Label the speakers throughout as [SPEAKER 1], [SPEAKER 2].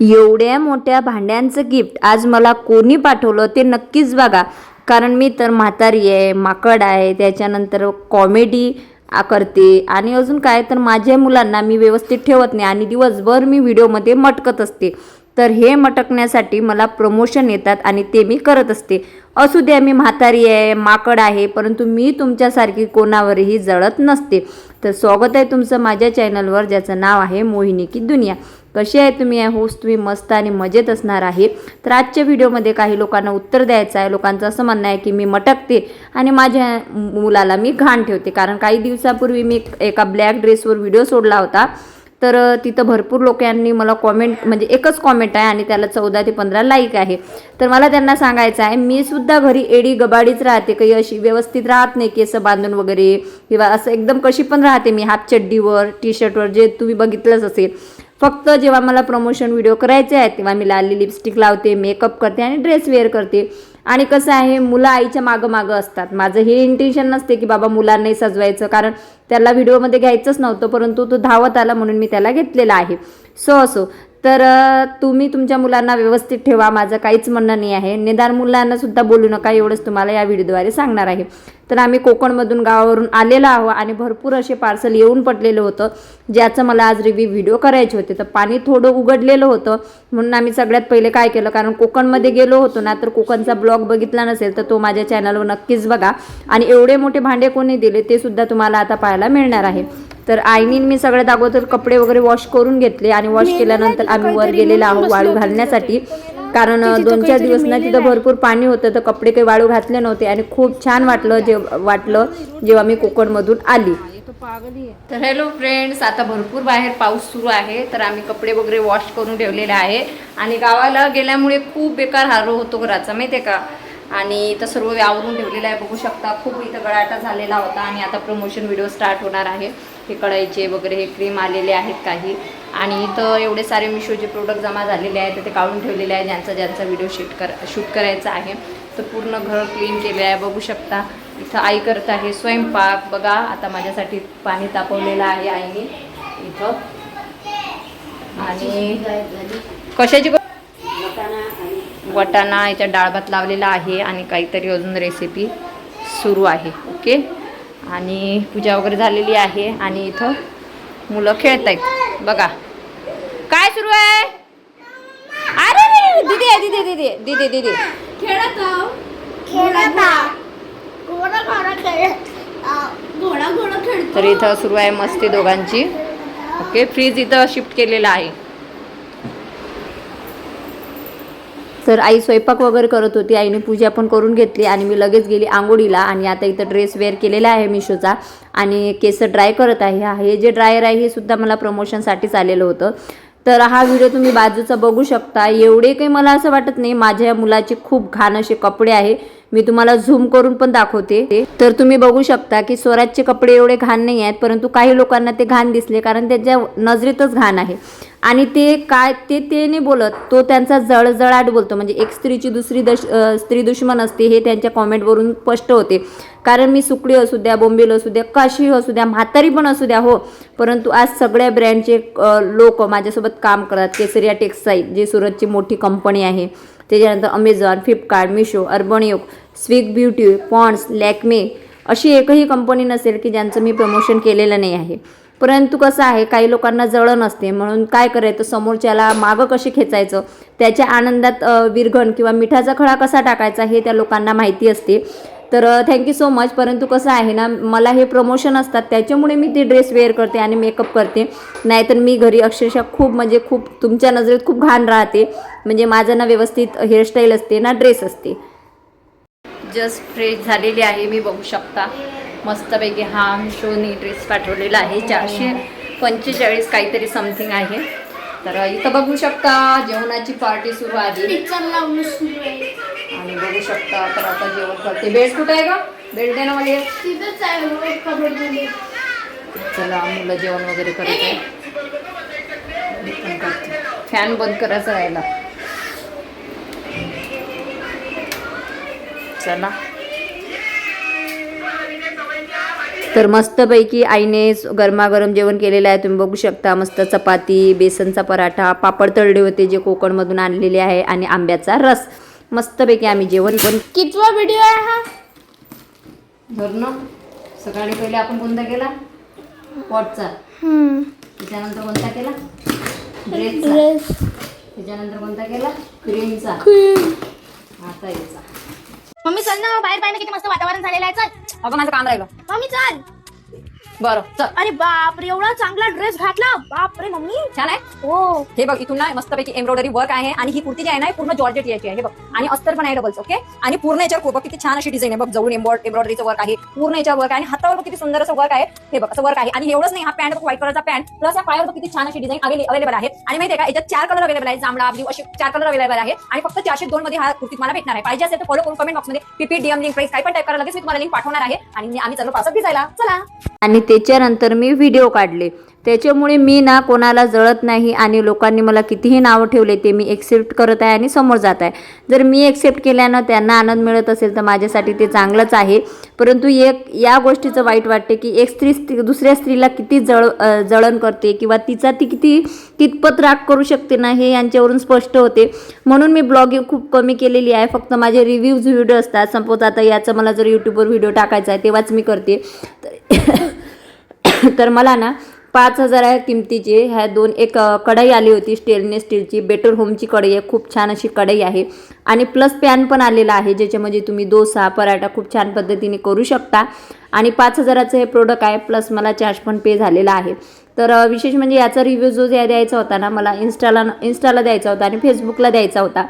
[SPEAKER 1] एवढ्या मोठ्या भांड्यांचं गिफ्ट आज मला कोणी पाठवलं ते नक्कीच बघा. कारण मी तर म्हातारी आहे माकड आहे त्याच्यानंतर कॉमेडी आ- करते. आणि अजून काय तर माझ्या मुलांना मी व्यवस्थित ठेवत नाही आणि दिवसभर मी व्हिडिओमध्ये मटकत असते. तर हे मटकण्यासाठी मला प्रमोशन येतात आणि ते मी करत असते. असू द्या मी म्हातारी आहे माकड आहे परंतु मी तुमच्यासारखी कोणावरही जळत नसते. तर स्वागत आहे तुमचं माझ्या चॅनलवर ज्याचं नाव आहे मोहिनी की दुनिया. कसे आहे तुम्ही आहे होस्ट तुम्ही मस्त आणि मजेत असणार आहे. तर आजच्या व्हिडिओमध्ये काही लोकांना उत्तर द्यायचं आहे. लोकांचं असं म्हणणं आहे की मी मटकते आणि माझ्या मुलाला मी घाण ठेवते. कारण काही दिवसापूर्वी मी एका ब्लॅक ड्रेसवर व्हिडिओ सोडला होता. तर तिथं भरपूर लोकांनी मला कॉमेंट म्हणजे एकच कॉमेंट आहे आणि त्याला चौदा ते पंधरा लाईक आहे. तर मला त्यांना सांगायचं आहे मी सुद्धा घरी एडी गबाडीच राहते. काही अशी व्यवस्थित राहत नाही केस बांधून वगैरे. किंवा असं एकदम कशी पण राहते मी. हाफ चड्डीवर टी शर्टवर जे तुम्ही बघितलंच असेल. फक्त जेव्हा मला प्रमोशन व्हिडिओ करायचे आहेत तेव्हा मी लाली लिपस्टिक लावते मेकअप करते आणि ड्रेस वेअर करते. आणि कसं आहे मुलं आईच्या मागं मागं असतात. माझं हे इंटेन्शन नसते की बाबा मुलांनाही सजवायचं कारण त्याला व्हिडिओमध्ये घ्यायचंच नव्हतं परंतु तो धावत आला म्हणून मी त्याला घेतलेला आहे. सो असो तर तुम्ही तुमच्या मुलांना व्यवस्थित ठेवा. माझं काहीच म्हणणं नाही आहे. निदान मुलांना सुद्धा बोलू नका. एवढंच तुम्हाला या व्हिडिओद्वारे सांगणार आहे. तर आम्ही कोकणमधून गावावरून आलेलो आहो आणि भरपूर असे पार्सल येऊन पडलेलं होतं ज्याचं मला आज रिव्ह्यू व्हिडिओ करायचे होते. तर पाणी थोडं उघडलेलं होतं. म्हणून आम्ही सगळ्यात पहिले काय केलं कारण कोकणमध्ये गेलो होतो ना तर कोकणचा ब्लॉग बघितला नसेल तर तो माझ्या चॅनलवर नक्कीच बघा. आणि एवढे मोठे भांडे कोणी दिले ते सुद्धा तुम्हाला आता पाहायला मिळणार आहे. तर आईनीन मी सगळ्यात अगोदर कपडे वगैरे वॉश करून घेतले आणि वॉश केल्यानंतर आम्ही वर गेलेलो आहोत वाळू घालण्यासाठी. कारण दोन चार दिवस ना तिथं भरपूर पाणी होतं तर कपडे काही वाळू घातले नव्हते आणि खूप छान वाटलं जे वाटलं जेव्हा मी कोकणमधून आली. तर हॅलो फ्रेंड्स आता भरपूर बाहेर पाऊस सुरू आहे तर आम्ही कपडे वगैरे वॉश करून ठेवलेले आहे. आणि गावाला गेल्यामुळे खूप बेकार हारो होतो घराचा माहिती आहे का? आणि इथं सर्व आवरून ठेवलेलं आहे. बघू शकता खूप इथं गळाटा झालेला होता आणि आता प्रमोशन व्हिडिओ स्टार्ट होणार आहे. हे कढाईचे वगैरे हे क्रीम आलेले आहेत काही. आणि इथं एवढे सारे मिशोचे प्रोडक्ट जमा झालेले आहेत. ते काढून ठेवलेले आहे ज्यांचा ज्यांचा व्हिडिओ शूट कर शूट करायचा आहे. तर पूर्ण घर क्लीन केले आहे. बघू शकता इथं आई करत आहे स्वयंपाक. बघा आता माझ्यासाठी पाणी तापवलेलं आहे आईने. इथं. आणि कशाची वटाणा याच्या डाळ भात लावलेला आहे आणि काहीतरी अजून रेसिपी सुरू आहे ओके आणि पूजा वगैरे झालेली आहे आणि इथं मुलं खेळत आहेत बघा. काय सुरू आहे? अरे दीदी दीदी दीदी दीदी दीदी
[SPEAKER 2] खेळतो
[SPEAKER 1] तर इथं सुरू आहे मस्ती दोघांची. ओके फ्रीज इथं शिफ्ट केलेला आहे. तर आई स्वयंपाक वगैरे करत होती. आईने पूजा पण करून घेतली आणि मी लगेच गेली आंघोळीला आणि आता इथं ड्रेस वेअर केलेला आहे मिशोचा आणि केस ड्राय करत आहे. हा हे जे ड्रायर आहे हे सुद्धा मला प्रमोशनसाठीच आलेलं होतं. तर हा व्हिडिओ तुम्ही बाजूचा बघू शकता. एवढे काही मला असं वाटत नाही. माझ्या मुलाचे खूप घाण असे कपडे आहे. मी तुम्हाला झूम करून पण दाखवते. तर तुम्ही बघू शकता की स्वराजचे कपडे एवढे घाण नाही आहेत परंतु काही लोकांना ते घाण दिसले कारण त्याच्या नजरेतच घाण आहे. आणि ते काय ते ते नाही बोलत तो त्यांचा जळजळाट बोलतो. म्हणजे एक स्त्रीची दुसरी दश स्त्री दुश्मन असते हे त्यांच्या कॉमेंटवरून स्पष्ट होते. कारण मी सुकडी असू द्या बोंबील असू द्या काशी असू द्या म्हातारी पण असू द्या हो. परंतु आज सगळ्या ब्रँडचे लोक माझ्यासोबत काम करतात. केसरिया टेक्सटाईल जी सुरतची मोठी कंपनी आहे. त्याच्यानंतर अमेझॉन फ्लिपकार्ट मिशो अर्बणयोग स्विग ब्युटी पॉन्ड्स लॅकमे अशी एकही कंपनी नसेल की ज्यांचं मी प्रमोशन केलेलं नाही आहे. परंतु कसं आहे काही लोकांना जळण असते म्हणून काय करायचं समोरच्याला मागं कसे खेचायचं त्याच्या आनंदात विरघण किंवा मिठाचा खडा कसा टाकायचा हे त्या लोकांना माहिती असते. तर थँक्यू सो मच परंतु कसं आहे ना मला हे प्रमोशन असतात त्याच्यामुळे मी ते ड्रेस वेअर करते आणि मेकअप करते. नाहीतर मी घरी अक्षरशः खूप म्हणजे खूप तुमच्या नजरेत खूप घाण राहते. म्हणजे माझं ना व्यवस्थित हेअरस्टाईल असते ना ड्रेस असते. जस्ट फ्रेश झालेली आहे मी बघू शकता. मस्तपैकी हा मिशोनी ड्रेस पाठवलेला आहे. चारशे पंचेचाळीस काहीतरी समथिंग आहे. तर इथं बघू शकता जेवणाची पार्टी सुरू आहे. आणि बघू शकता तर आता जेवण करते. बेड कुठं आहे का बेड दे ना मला चला मुलं जेवण वगैरे आहे करते. फॅन बंद करायचा राहिला चला. तर मस्तपैकी आईने गरमागरम जेवण केलेलं आहे. तुम्ही बघू शकता मस्त चपाती बेसनचा पराठा पापड तळले होते जे कोकणमधून आणलेले आहे आणि आंब्याचा रस. मस्तपैकी आम्ही जेवण पण
[SPEAKER 2] कितवा व्हिडिओ आहे हा?
[SPEAKER 1] धरणं. सकाळी पहिले आपण कोणता केला? पॉटचा. त्याच्यानंतर कोणता केला? ड्रेसचा
[SPEAKER 2] ड्रेस
[SPEAKER 1] त्याच्यानंतर कोणता केला? क्रीमचा आता याचा.
[SPEAKER 3] मम्मी चल ना बाहेर पाहिजे किती मस्त वातावरण झालेलं आहे चल.
[SPEAKER 1] अगं माझं काम राहिलं
[SPEAKER 3] मम्मी चल.
[SPEAKER 1] बरं चल.
[SPEAKER 3] अरे बापरे एवढा चांगला ड्रेस घातला. बापरे मम्मी.
[SPEAKER 4] छान आहे.
[SPEAKER 3] हो.
[SPEAKER 4] हे बघ इथून ना मस्तपैकी एम्ब्रॉयडरी वर्क आहे आणि ही कुर्ती जी आहे ना ही पूर्ण जॉर्जेट याची आहे. हे बघ आणि अस्तर पण आहे डबल्स ओके आणि पूर्ण याच्यावर खूप बघ किती छान अशी डिझाईन आहे. बघ जवळ एम्ब्रॉयडरीचं वर्क आहे पूर्ण याच्यावर वर्क आहे आणि हातावर किती सुंदर असं वर्क आहे. हे बघ असं वर्क आहे. आणि एवढंच नाही हा पॅन्ट व्हाईट कलरचा पॅन्ट प्लस या पायावर किती छान अशी डिझाईन अवेलेबल आहे. आणि माहिती आहे का याच्यात चार कलर अवेलेबल आहे जांभळा ब्ल्यू असे चार कलर अवेलेबल आहे आणि फक्त चारशे दोन मध्ये हा कुर्ती मला भेटणार आहे. पाहिजे असेल तर फॉलो करून कमेंट बॉक्समध्ये पीपी डीएम लिंक प्राइस काही पण टाईप करा. लगेच मी तुम्हाला लिंक पाठवणार आहे. आणि आम्ही चालू पावसात भिजायला. चला.
[SPEAKER 1] आणि त्याच्यानंतर मी व्हिडिओ काढले. त्याच्यामुळे मी ना कोणाला जळत नाही आणि लोकांनी मला कितीही नावं ठेवले ते मी एक्सेप्ट करत आहे आणि समोर जात आहे. जर मी एक्सेप्ट केल्यानं त्यांना आनंद मिळत असेल तर माझ्यासाठी ते चांगलंच आहे. परंतु एक या गोष्टीचं वाईट वाटते की एक स्त्री स्त्री- दुसऱ्या स्त्रीला किती जळ जळण करते किंवा तिचा ती किती कितपत राग करू शकते ना हे यांच्यावरून स्पष्ट होते. म्हणून मी ब्लॉगिंग खूप कमी केलेली आहे. फक्त माझे रिव्ह्यूज व्हिडिओ असतात. संपवत आता याचं मला जर यूट्यूबवर व्हिडिओ टाकायचा आहे तेव्हाच मी करते. तर तर मला ना पाच हजार आहे किमतीची. ह्या दोन एक कढई आली होती स्टेनलेस स्टीलची. बेटर होमची कढई आहे. खूप छान अशी कढई आहे. आणि प्लस पॅन पण आलेला आहे ज्याच्यामध्ये तुम्ही डोसा पराठा खूप छान पद्धतीने करू शकता. आणि पाच हजाराचं हे प्रोडक्ट आहे प्लस मला चार्ज पण पे झालेला आहे. तर विशेष म्हणजे याचा रिव्ह्यू जो द्यायचा होता ना मला इन्स्टाला इन्स्टाला द्यायचा होता आणि फेसबुकला द्यायचा होता.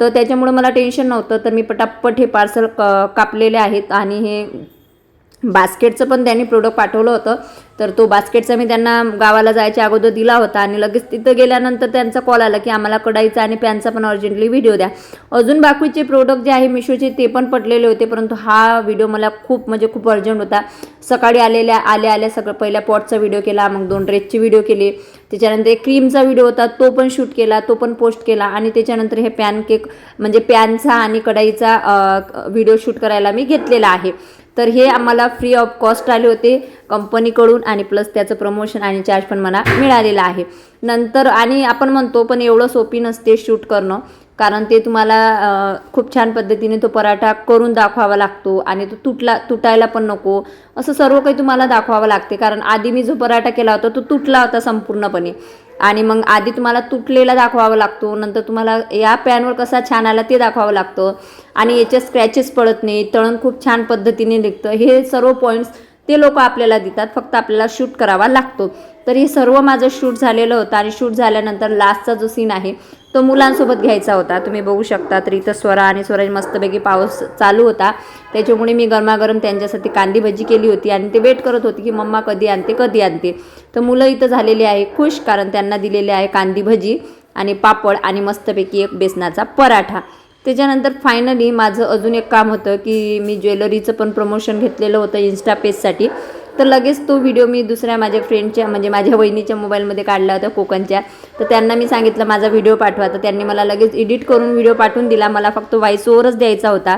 [SPEAKER 1] तर त्याच्यामुळे मला टेन्शन नव्हतं. तर मी पटापट हे पार्सल क कापलेले आहेत आणि हे बास्केटचं पण त्यांनी प्रोडक्ट पाठवलं होतं. तर तो बास्केटचा मी त्यांना गावाला जायच्या अगोदर दिला होता आणि लगेच तिथं गेल्यानंतर त्यांचा कॉल आला की आम्हाला कढाईचा आणि पॅनचा पण अर्जंटली व्हिडिओ द्या. अजून बाकीचे प्रोडक्ट जे आहे मिशोचे ते पण पटलेले होते परंतु हा व्हिडिओ मला खूप म्हणजे खूप अर्जंट होता. सकाळी आलेल्या आल्या आल्या सगळं पहिल्या पॉटचा व्हिडिओ केला मग दोन ड्रेसचे व्हिडिओ केले. त्याच्यानंतर एक क्रीमचा व्हिडिओ होता तो पण शूट केला तो पण पोस्ट केला आणि त्याच्यानंतर हे पॅन केक म्हणजे पॅनचा आणि कढाईचा व्हिडिओ शूट करायला मी घेतलेला आहे. तर हे आम्हाला फ्री ऑफ कॉस्ट आले होते. कंपनीकडून आणि प्लस त्याचं प्रमोशन आणि चार्ज पण मला मिळालेला आहे. नंतर आणि आपण म्हणतो पण एवढं सोपी नसते शूट करणं. कारण ते तुम्हाला खूप छान पद्धतीने तो पराठा करून दाखवावा लागतो आणि तो तुटला तुटायला पण नको. असं सर्व काही तुम्हाला दाखवावं लागते. कारण आधी मी जो पराठा केला होता तो तुटला होता संपूर्णपणे. आणि मग आधी तुम्हाला तुटलेला दाखवावा लागतो नंतर तुम्हाला या पॅनवर कसा छान आला ते दाखवावं लागतं. आणि याचे स्क्रॅचेस पडत नाही तळण खूप छान पद्धतीने निघतं. हे सर्व पॉईंट्स ते लोक आपल्याला देतात फक्त आपल्याला शूट करावा लागतो. तर हे सर्व माझं शूट झालेलं होतं आणि शूट झाल्यानंतर लास्टचा जो सीन आहे तो मुलांसोबत घ्यायचा होता. तुम्ही बघू शकता तर इथं स्वरा आणि स्वराज मस्तपैकी पाऊस चालू होता. त्याच्यामुळे मी गरमागरम त्यांच्यासाठी कांदी भजी केली होती आणि ते वेट करत होते की मम्मा कधी आणते कधी आणते. तर मुलं इथं झालेली आहे खुश कारण त्यांना दिलेले आहे कांदी भजी आणि पापड आणि मस्तपैकी एक बेसनाचा पराठा. त्याच्यानंतर फायनली माझं अजून एक काम होतं की मी ज्वेलरीचं पण प्रमोशन घेतलेलं होतं इन्स्टा पेजसाठी तर लगेच तो व्हिडिओ मी दुसऱ्या माझ्या फ्रेंडच्या म्हणजे माझ्या वहिनीच्या मोबाईलमध्ये काढला होता कोकणच्या. तर त्यांना मी सांगितलं माझा व्हिडिओ पाठवा. तर त्यांनी मला लगेच एडिट करून व्हिडिओ पाठवून दिला. मला फक्त व्हॉइस ओवरच द्यायचा होता.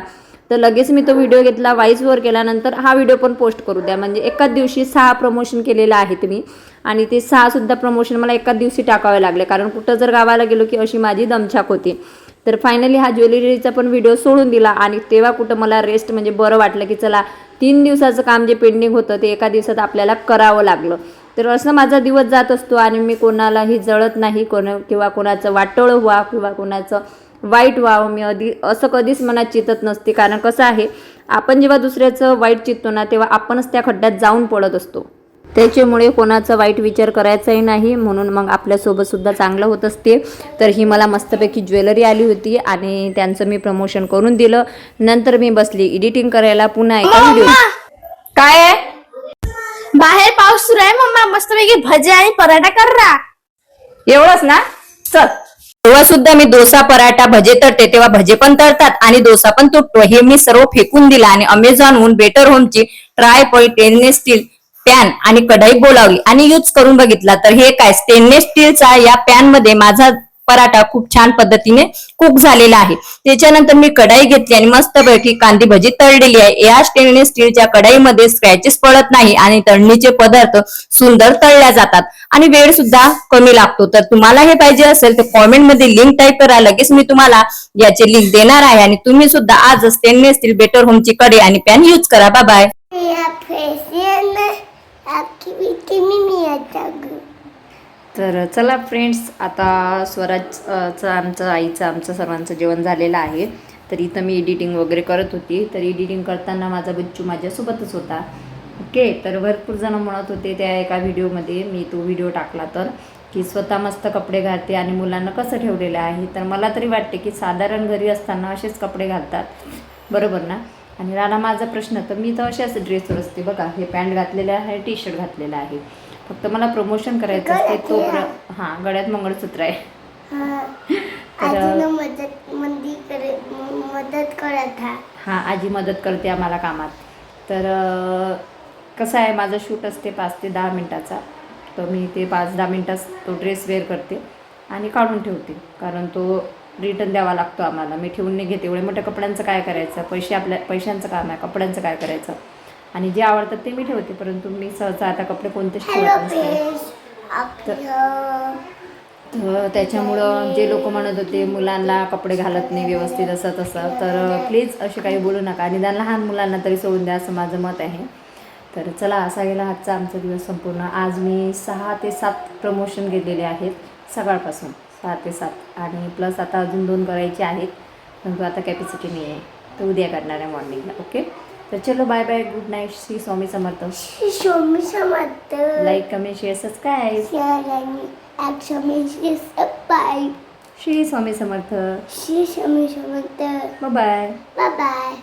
[SPEAKER 1] तर लगेच मी तो व्हिडिओ घेतला. व्हॉइस ओवर केल्यानंतर हा व्हिडिओ पण पोस्ट करू द्या. म्हणजे एकाच दिवशी सहा प्रमोशन केलेलं आहे तुम्ही. आणि ते सहासुद्धा प्रमोशन मला एकाच दिवशी टाकावे लागले. कारण कुठं जर गावाला गेलो की अशी माझी दमछाक होती. तर फायनली हा ज्वेलरीचा पण व्हिडिओ सोडून दिला. आणि तेव्हा कुठं मला रेस्ट म्हणजे बरं वाटलं की चला तीन दिवसाचं काम जे पेंडिंग होतं ते एका दिवसात आपल्याला करावं लागलं. तर असं माझा दिवस जात असतो आणि मी कोणालाही जळत नाही कोण किंवा कोणाचं वाटोळं व्हा किंवा कोणाचं वाईट व्हावं मी अधी असं कधीच मनात चितत नसते. कारण कसं आहे आपण जेव्हा दुसऱ्याचं वाईट चिततो ना तेव्हा आपणच त्या खड्ड्यात जाऊन पडत असतो. त्याच्यामुळे कोणाचा वाईट विचार करायचाही नाही. म्हणून मग आपल्यासोबत सुद्धा चांगलं होत असते. तर ही मला मस्तपैकी ज्वेलरी आली होती आणि त्यांचं मी प्रमोशन करून दिलं. नंतर मी बसली. एडिटिंग करायला पुन्हा एका व्हिडिओ
[SPEAKER 4] काय आहे?
[SPEAKER 3] बाहेर पाऊस सुरू आहे मम्मा. मस्तपैकी भजे आणि पराठा कर रा.
[SPEAKER 4] एवढंच ना? चल. तेव्हा सुद्धा मी डोसा पराठा भजे तळते. तेव्हा भजे पण तळतात आणि डोसा पण तुटतो. हे मी सर्व फेकून दिला आणि अमेझॉनहून बेटर होमची ट्राय पॉईंट स्टील पॅन आणि कढई बोलावली आणि यूज करून बघितला तर हे काय स्टेनलेस स्टीलचा या पॅनमध्ये माझा
[SPEAKER 5] पराठा खूप छान पद्धतीने कुक झालेला आहे त्याच्यानंतर मी कढाई घेतली आणि मस्तपैकी कांदी भजी तळलेली आहे या स्टेनलेस स्टीलच्या कढाईमध्ये स्क्रॅचेस पडत नाही आणि तळणीचे पदार्थ सुंदर तळल्या जातात आणि वेळ सुद्धा कमी लागतो तर तुम्हाला हे पाहिजे असेल तर कॉमेंटमध्ये लिंक टाईप करा लगेच मी तुम्हाला याचे लिंक देणार आहे आणि तुम्ही सुद्धा आज स्टेनलेस स्टील बेटर होमची कढई आणि पॅन यूज करा बाय
[SPEAKER 3] मी मी आता
[SPEAKER 1] तर चला फ्रेंड्स आता स्वराजचं आमचं आईचं आमचं सर्वांचं जेवण झालेलं आहे. तर इथं मी एडिटिंग वगैरे करत होती. तर एडिटिंग करताना माझा बच्चू माझ्यासोबतच होता. ओके तर भरपूर जण म्हणत होते त्या एका व्हिडिओमध्ये मी तो व्हिडिओ टाकला तर की स्वतः मस्त कपडे घालते आणि मुलांना कसं ठेवलेलं आहे. तर मला तरी वाटते की साधारण घरी असताना असेच कपडे घालतात. बरोबर ना? आणि राहिला माझा प्रश्न तर मी तर अशाच ड्रेसवर असते बघा. हे पॅन्ट घातलेलं आहे टी शर्ट घातलेलं आहे. फक्त मला प्रमोशन करायचं असते तो हां गळ्यात मंगळसूत्र आहे.
[SPEAKER 3] हा.
[SPEAKER 1] आजी मदत करते आम्हाला कामात. तर कसं आहे माझं शूट असते पाच ते दहा मिनटाचा. तर मी ते पाच दहा मिनटात तो ड्रेस वेअर करते आणि काढून ठेवते. कारण तो रिटर्न द्यावा लागतो आम्हाला. मी ठेवून नाही घेते. एवढ्या मोठ्या कपड्यांचं काय करायचं? पैसे आपल्या पैशांचं काम आहे. कपड्यांचं काय करायचं? आणि जे आवडतात ते मी ठेवते. परंतु मी सहसा आता कपडे कोणतेच ठेवत नसते. तर त्याच्यामुळं जे लोक म्हणत होते मुलांना कपडे घालत नाही व्यवस्थित असं तसं तर प्लीज असे काही बोलू नका. निदान लहान मुलांना तरी सोडून द्या असं माझं मत आहे. तर चला असा गेला आजचा आमचा दिवस संपूर्ण. आज मी सहा ते सात प्रमोशन गेलेले आहेत सकाळपासून. सहा ते सात. आणि प्लस आता अजून दोन करायचे आहेत. परंतु आता कॅपॅसिटी नाही आहे तर उद्या करणार आहे मॉर्निंगला ओके तर चलो bye bye good night Shri Swami Samarth.
[SPEAKER 3] शोमी Samarth.
[SPEAKER 1] Like comment share subscribe
[SPEAKER 3] share आणि subscribe
[SPEAKER 1] Shri Swami Samarth.
[SPEAKER 3] Shri Swami Samarth.
[SPEAKER 1] Bye
[SPEAKER 3] bye bye